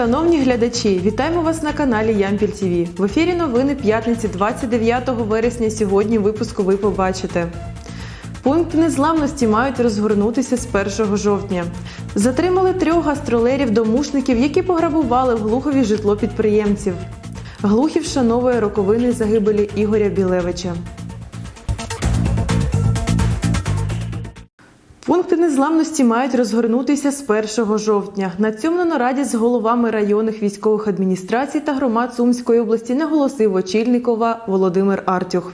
Шановні глядачі, вітаємо вас на каналі Ямпіль ТВ. В ефірі новини п'ятниці 29 вересня. Сьогодні випуску ви побачите. Пункти незламності мають розгорнутися з 1 жовтня. Затримали трьох гастролерів-домушників, які пограбували в Глухові житло підприємців. Глухів вшановує роковини загибелі Ігоря Білевича. Незламності мають розгорнутися з 1 жовтня. На цьому нараді з головами районних військових адміністрацій та громад Сумської області наголосив очільникова Володимир Артюх.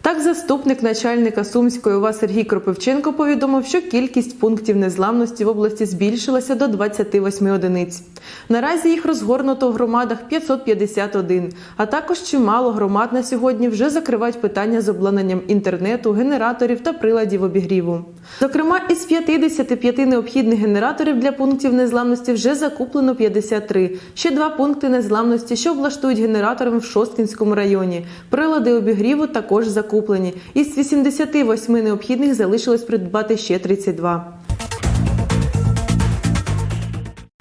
Так, заступник начальника Сумської ОВА Сергій Кропивченко повідомив, що кількість пунктів незламності в області збільшилася до 28 одиниць. Наразі їх розгорнуто в громадах 551, а також чимало громад на сьогодні вже закривають питання з обладнанням інтернету, генераторів та приладів обігріву. Зокрема, із 55 необхідних генераторів для пунктів незламності вже закуплено 53. Ще два пункти незламності, що облаштують генераторами в Шосткінському районі. Прилади обігріву також закуплені. Із 88 необхідних залишилось придбати ще 32.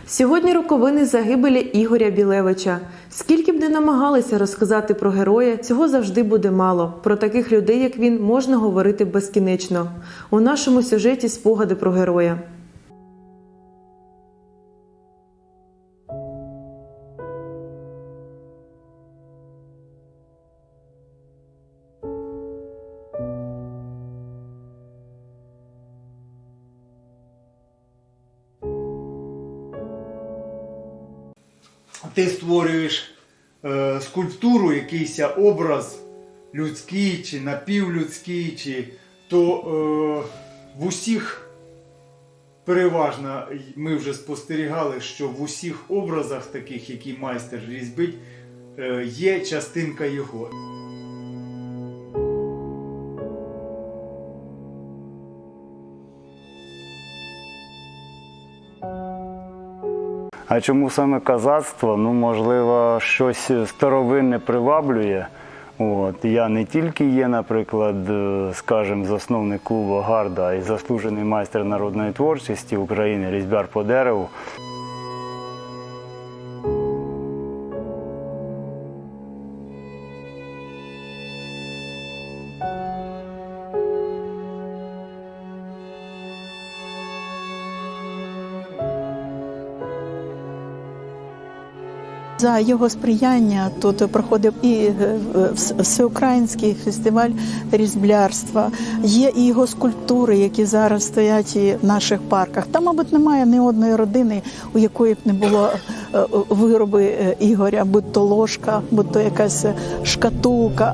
Сьогодні роковини загибелі Ігоря Білевича. Скільки б не намагалися розказати про героя, цього завжди буде мало. Про таких людей, як він, можна говорити безкінечно. У нашому сюжеті спогади про героя. Ти створюєш е, скульптуру, якийсь образ людський чи напівлюдський, чи, то е, в усіх переважно ми вже спостерігали, що в усіх образах, таких, які майстер різьбить, е, є частинка його. А чому саме казацтво? Ну, можливо, щось старовинне приваблює. От. Я не тільки є, наприклад, е, скажімо, засновник клубу Гарда, і заслужений майстер народної творчості України, різьбяр по дереву. За його сприяння тут проходив і е, всеукраїнський фестиваль різблярства. Є і його скульптури, які зараз стоять і в наших парках. Там, мабуть, немає ні одної родини, у якої б не було е, вироби е, Ігоря, будь то ложка, будь то якась шкатулка.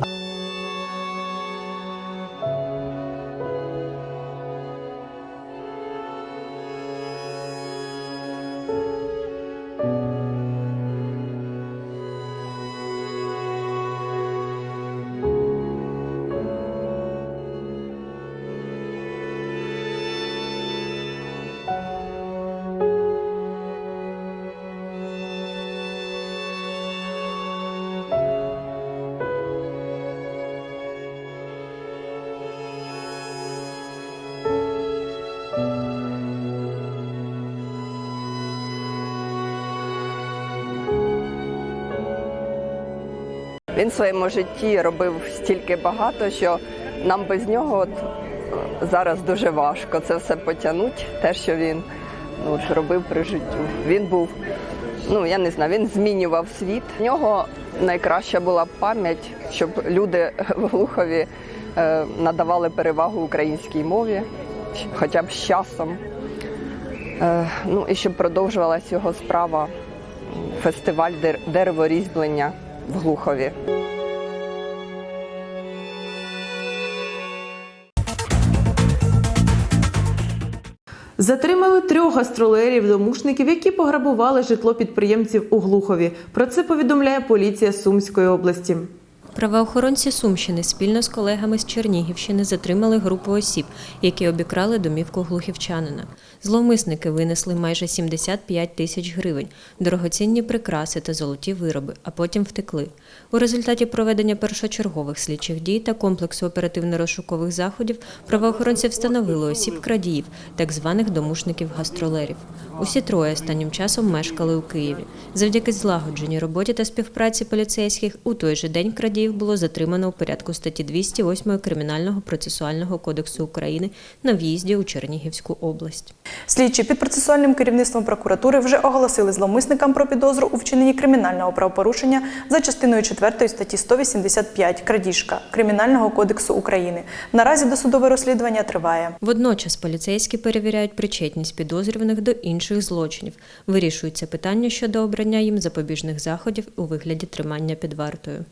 Він в своєму житті робив стільки багато, що нам без нього от, е, зараз дуже важко це все потягнути, те, що він ну, от, робив при життю. Він був, ну я не знаю, він змінював світ. В нього найкраща була пам'ять, щоб люди в Глухові е, надавали перевагу українській мові, хоча б з часом. Е, ну і щоб продовжувалась його справа, фестиваль дер- дереворізьблення в Глухові. Затримали трьох гастролерів-домушників, які пограбували житло підприємців у Глухові. Про це повідомляє поліція Сумської області. Правоохоронці Сумщини спільно з колегами з Чернігівщини затримали групу осіб, які обікрали домівку глухівчанина. Зловмисники винесли майже 75 тисяч гривень, дорогоцінні прикраси та золоті вироби, а потім втекли. У результаті проведення першочергових слідчих дій та комплексу оперативно-розшукових заходів правоохоронці встановили осіб крадіїв, так званих домушників-гастролерів. Усі троє останнім часом мешкали у Києві. Завдяки злагодженій роботі та співпраці поліцейських у той же день крадіїв було затримано у порядку статті 208 Кримінального процесуального кодексу України на в'їзді у Чернігівську область. Слідчі під процесуальним керівництвом прокуратури вже оголосили зловмисникам про підозру у вчиненні кримінального правопорушення за частиною 4 статті 185 крадіжка Кримінального кодексу України. Наразі досудове розслідування триває. Водночас поліцейські перевіряють причетність підозрюваних до інших злочинів. Вирішується питання щодо обрання їм запобіжних заходів у вигляді тримання під вартою.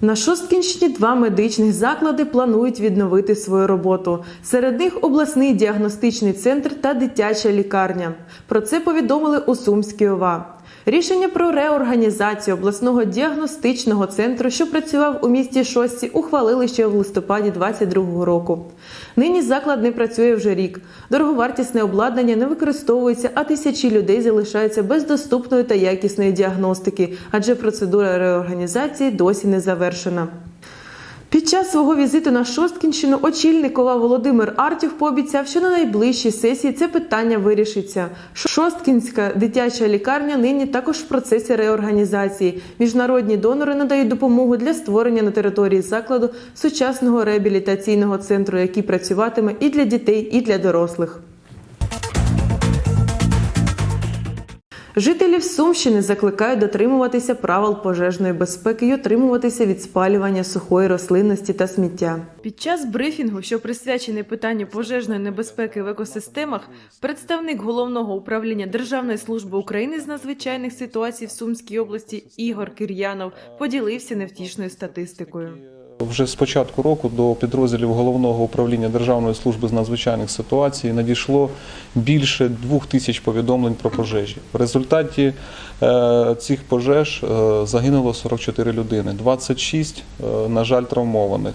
На Шосткінщині два медичних заклади планують відновити свою роботу. Серед них обласний діагностичний центр та дитяча лікарня. Про це повідомили у Сумській ОВА. Рішення про реорганізацію обласного діагностичного центру, що працював у місті Шості, ухвалили ще в листопаді 2022 року. Нині заклад не працює вже рік. Дороговартісне обладнання не використовується, а тисячі людей залишаються без доступної та якісної діагностики, адже процедура реорганізації досі не завершена. Під час свого візиту на Шосткінщину очільникова Володимир Артюх пообіцяв, що на найближчій сесії це питання вирішиться. Шосткінська дитяча лікарня нині також в процесі реорганізації. Міжнародні донори надають допомогу для створення на території закладу сучасного реабілітаційного центру, який працюватиме і для дітей, і для дорослих. Жителів Сумщини закликають дотримуватися правил пожежної безпеки і отримуватися від спалювання сухої рослинності та сміття. Під час брифінгу, що присвячений питанню пожежної небезпеки в екосистемах, представник головного управління Державної служби України з надзвичайних ситуацій в Сумській області Ігор Кир'янов поділився невтішною статистикою. Вже з початку року до підрозділів головного управління Державної служби з надзвичайних ситуацій надійшло більше двох тисяч повідомлень про пожежі. В результаті е, цих пожеж е, загинуло 44 людини, 26, е, на жаль, травмованих.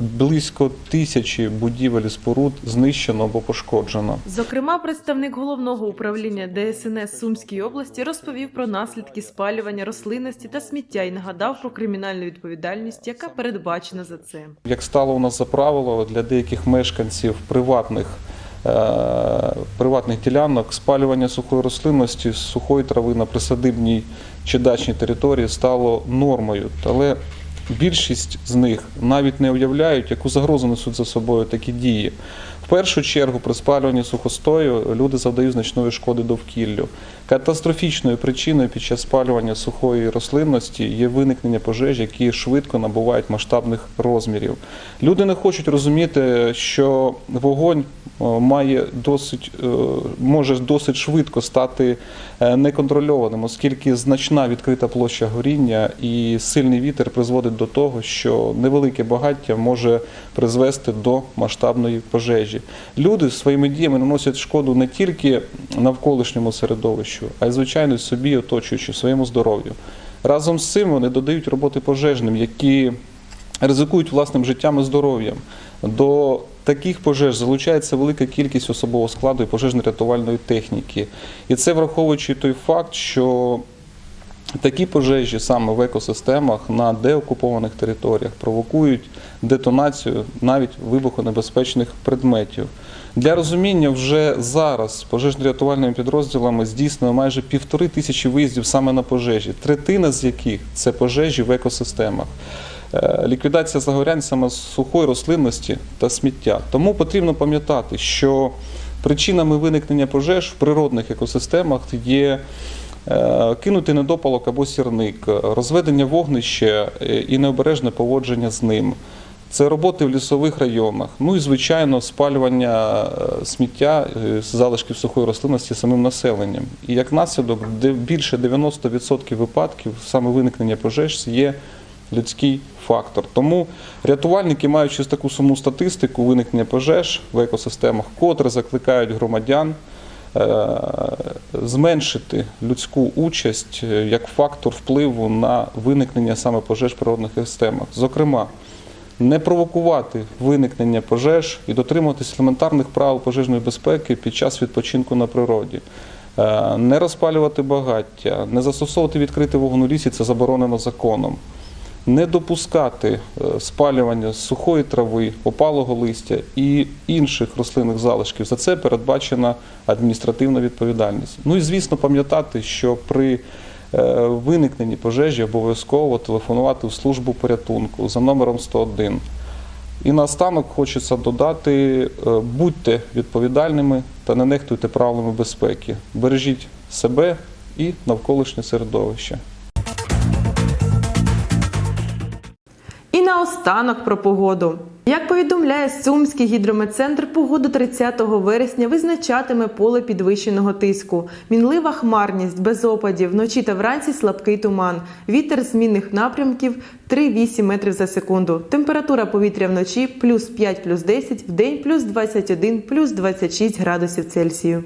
Близько тисячі будівель і споруд знищено або пошкоджено. Зокрема, представник головного управління ДСНС Сумській області розповів про наслідки спалювання рослинності та сміття і нагадав про кримінальну відповідальність, яка передбачена за це. Як стало у нас за правило для деяких мешканців приватних, е, приватних ділянок, спалювання сухої рослинності, сухої трави на присадибній чи дачній території стало нормою. Але більшість з них навіть не уявляють, яку загрозу несуть за собою такі дії. Першу чергу при спалюванні сухостою люди завдають значної шкоди довкіллю. Катастрофічною причиною під час спалювання сухої рослинності є виникнення пожеж, які швидко набувають масштабних розмірів. Люди не хочуть розуміти, що вогонь е, має досить е, може досить швидко стати е, неконтрольованим, оскільки значна відкрита площа горіння і сильний вітер призводить до того, що невелике багаття може призвести до масштабної пожежі. Люди своїми діями наносять шкоду не тільки навколишньому середовищу, а й звичайно собі, оточуючи своєму здоров'ю. Разом з цим вони додають роботи пожежним, які ризикують власним життям і здоров'ям. До таких пожеж залучається велика кількість особового складу і пожежно-рятувальної техніки. І це враховуючи той факт, що такі пожежі саме в екосистемах на деокупованих територіях провокують детонацію навіть вибухонебезпечних предметів. Для розуміння вже зараз пожежно-рятувальними підрозділами здійснено майже півтори тисячі виїздів саме на пожежі, третина з яких це пожежі в екосистемах. Е, Ліквідація загорянь саме з сухої рослинності та сміття. Тому потрібно пам'ятати, що причинами виникнення пожеж в природних екосистемах є е, кинутий недопалок або сірник, розведення вогнища е, і необережне поводження з ним. Це роботи в лісових районах. Ну і звичайно, спалювання е, сміття е, залишків сухої рослинності самим населенням. І як наслідок, де більше 90% випадків саме виникнення пожеж є людський фактор. Тому рятувальники, маючи таку сумну статистику виникнення пожеж в екосистемах, котре закликають громадян е, зменшити людську участь е, як фактор впливу на виникнення саме пожеж в природних екосистемах. Зокрема, не провокувати виникнення пожеж і дотримуватись елементарних правил пожежної безпеки під час відпочинку на природі. Е, Не розпалювати багаття, не застосовувати відкритий вогонь у лісі це заборонено законом. Не допускати е, спалювання сухої трави, опалого листя і інших рослинних залишків. За це передбачена адміністративна відповідальність. Ну і звісно, пам'ятати, що при е, виникненні пожежі обов'язково телефонувати у службу порятунку за номером 101. І наостанок хочеться додати: е, будьте відповідальними та не нехтуйте правилами безпеки. Бережіть себе і навколишнє середовище. Наостанок про погоду. Як повідомляє Сумський гідрометцентр, погоду 30 вересня визначатиме поле підвищеного тиску. Мінлива хмарність без опадів, вночі та вранці слабкий туман. Вітер змінних напрямків 3-8 метрів за секунду. Температура повітря вночі плюс 5, плюс 10, в день плюс 21, плюс 26 градусів Цельсію.